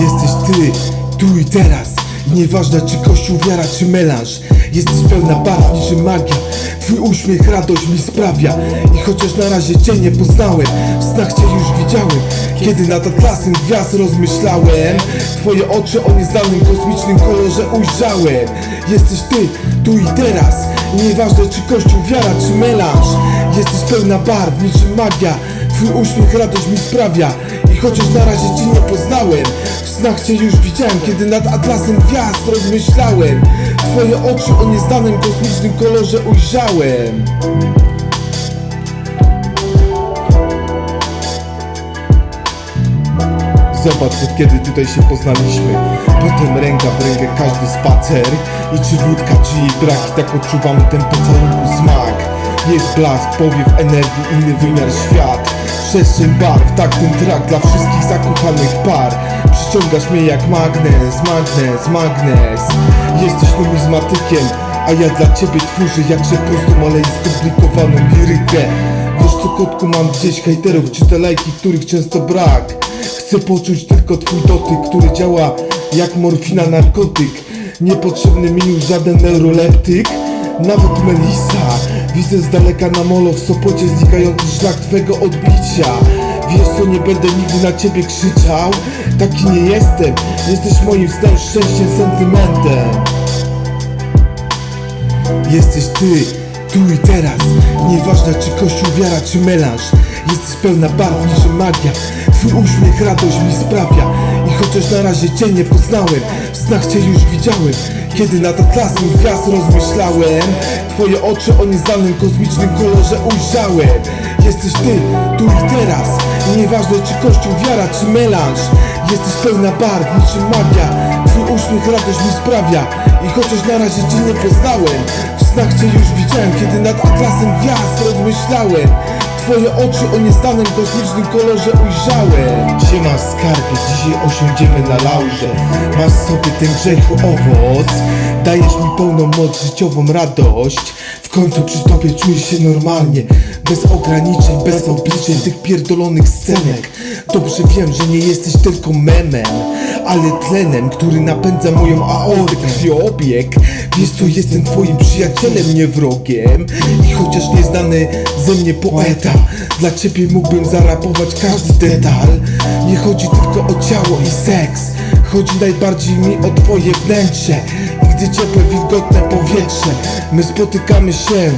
Jesteś ty, tu i teraz. Nieważne czy kościół, wiara czy melanż. Jesteś pełna barw niczym magia. Twój uśmiech radość mi sprawia. I chociaż na razie cię nie poznałem W snach cię już widziałem. Kiedy nad atlasem gwiazd rozmyślałem Twoje oczy o nieznanym kosmicznym kolorze ujrzałem. Jesteś ty, tu i teraz. Nieważne czy kościół, wiara czy melanż. Jesteś pełna barw niczym magia Twój uśmiech radość mi sprawia I chociaż na razie cię nie poznałem W snach cię już widziałem, kiedy nad atlasem gwiazd rozmyślałem. Twoje oczy o nieznanym kosmicznym kolorze ujrzałem. Zobacz, od kiedy tutaj się poznaliśmy. Potem ręka w rękę każdy spacer. I czy wódka, czy jej brak. I tak odczuwamy ten pocałunku smak Jest blask, powiew energii, inny wymiar świat. Przestrzeń barw, tak ten trak dla wszystkich zakochanych par. Przyciągasz mnie jak magnes, magnes, magnes. Jesteś numizmatykiem, a ja dla ciebie tworzę. Jakże prostą, ale i skomplikowaną lirykę. Wiesz co kotku, mam gdzieś hejterów czy te lajki, których często brak? Chcę poczuć tylko twój dotyk, który działa jak morfina narkotyk. Niepotrzebny mi już żaden neuroleptyk Nawet Melisa Widzę z daleka na molo w Sopocie znikający szlak twego odbicia. Wiesz co, nie będę nigdy na ciebie krzyczał. Taki nie jestem. Jesteś moim snem, szczęściem, sentymentem. Jesteś ty, tu i teraz. Nieważne czy kościół, wiara czy melanż. Jesteś pełna barw niczym magia. Twój uśmiech radość mi sprawia. I chociaż na razie cię nie poznałem W snach cię już widziałem Kiedy nad atlasem gwiazd rozmyślałem Twoje oczy o nieznanym kosmicznym kolorze ujrzałem. Jesteś ty, tu i teraz. Nieważne czy kościół, wiara czy melanż. Jesteś pełna barw niczym magia. Twój uśmiech radość mi sprawia. I chociaż na razie cię nie poznałem W snach cię już widziałem. Kiedy nad atlasem gwiazd rozmyślałem Twoje oczy o nieznanym kosmicznym kolorze ujrzałem Siema skarbie, dzisiaj osiądziemy na laurze. Masz sobie ten grzechu owoc Dajesz mi pełną moc, życiową radość. W końcu przy tobie czuję się normalnie Bez ograniczeń, bez obliczeń tych pierdolonych scenek Dobrze wiem, że nie jesteś tylko memem Ale tlenem, który napędza moją aortę krwiobieg Wiesz co, jestem twoim przyjacielem, nie wrogiem. I chociaż nieznany ze mnie poeta Dla ciebie mógłbym zarapować każdy detal. Nie chodzi tylko o ciało i seks Chodzi najbardziej mi o twoje wnętrze. I gdy ciepłe, wilgotne powietrze My spotykamy się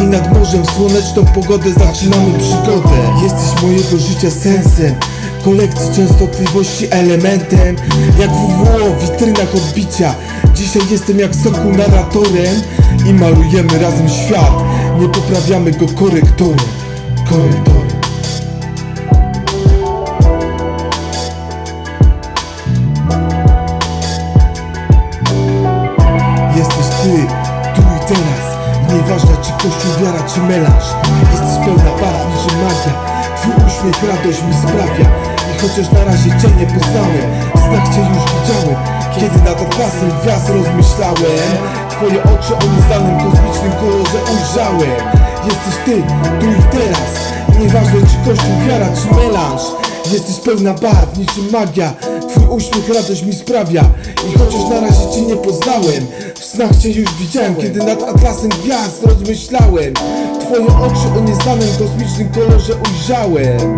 i nad morzem w słoneczną pogodę zaczynamy przygodę. Jesteś mojego życia sensem Kolekcji częstotliwości elementem Jak WWO w witrynach odbicia. Dzisiaj jestem jak soku narratorem I malujemy razem świat. Nie poprawiamy go korektorem. Korektorem. Jesteś ty, tu i teraz. Nieważne czy kościół, wiara czy melanż Jesteś pełna barw niczym magia Twój uśmiech radość mi sprawia. I chociaż na razie cię nie poznałem snach cię już widziałem. Kiedy nad atlasem gwiazd rozmyślałem Twoje oczy o nieznanym kosmicznym kolorze ujrzałem. Jesteś ty, tu i teraz. Nieważne czy kościół, wiara czy melanż. Jesteś pełna barw niczym magia uśmiech radość mi sprawia. I chociaż na razie cię nie poznałem W snach cię już widziałem. Kiedy nad atlasem gwiazd rozmyślałem Twoje oczy o nieznanym kosmicznym kolorze ujrzałem